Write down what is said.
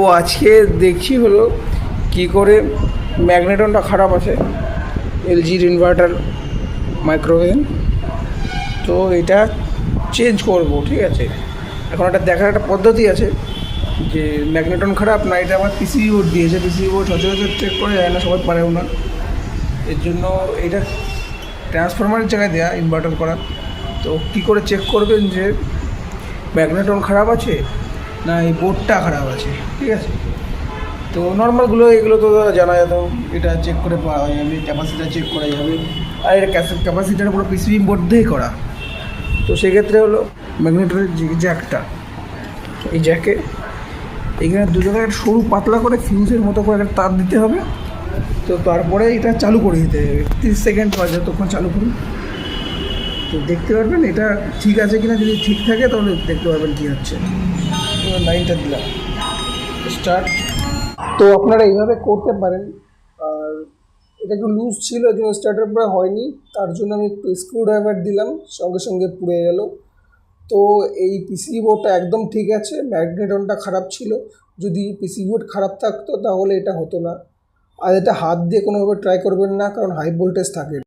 তো আজকে দেখছি হলো কি করে ম্যাগনেটনটা খারাপ আছে এলজির ইনভার্টার মাইক্রোওয়েভ তো এটা চেঞ্জ করব, ঠিক আছে? এখন একটা দেখার একটা পদ্ধতি আছে যে ম্যাগনেটন খারাপ, না এটা আমার পিসিবি বোর্ড দিয়েছে পিসিবি বোর্ড সচরাচর চেক করে যায় না, সবাই পারেও না। এর জন্য এটা ট্রান্সফরমারের জায়গায় দেওয়া ইনভার্টার করা। তো কী করে চেক করবেন যে ম্যাগনেটন খারাপ আছে না, এই বোর্ডটা খারাপ আছে, ঠিক আছে? তো নর্মালগুলো, এগুলো তো জানা যেত, এটা চেক করে পাওয়া যাবে ক্যাপাসিটার চেক করা যাবে। আর এটা ক্যাপাসিটার পুরো পিসিবি বোর্ড দিয়েই করা। তো সেক্ষেত্রে হলো ম্যাগনেটরের যে জ্যাকটা এই জ্যাকে এখানে দু জায়গায় সরু পাতলা করে ফিউজের মতো করে একটা তার দিতে হবে। তো তারপরে এটা চালু করে দিতে হবে। তিরিশ সেকেন্ড পর যতক্ষণ চালু করুন। তো দেখতে পারবেন, এটা ঠিক আছে কিনা যদি ঠিক থাকে, তাহলে দেখতে পারবেন কী হচ্ছে। লাইনটা দিলাম। স্টার্ট তো আপনারা এইভাবে করতে পারেন। আর এটা একটু লুজ ছিল জন্য স্টার্টার পরে হয়নি। তার জন্য আমি একটু স্ক্রু ড্রাইভার দিলাম, সঙ্গে সঙ্গে পুড়ে গেল। তো এই পিসি বোর্ডটা একদম ঠিক আছে ম্যাগনেটনটা খারাপ ছিল। যদি পিসি বোর্ড খারাপ থাকতো, তাহলে এটা হতো না। আর এটা হাত দিয়ে কোনোভাবে ট্রাই করবেন না, কারণ হাই ভোল্টেজ থাকে।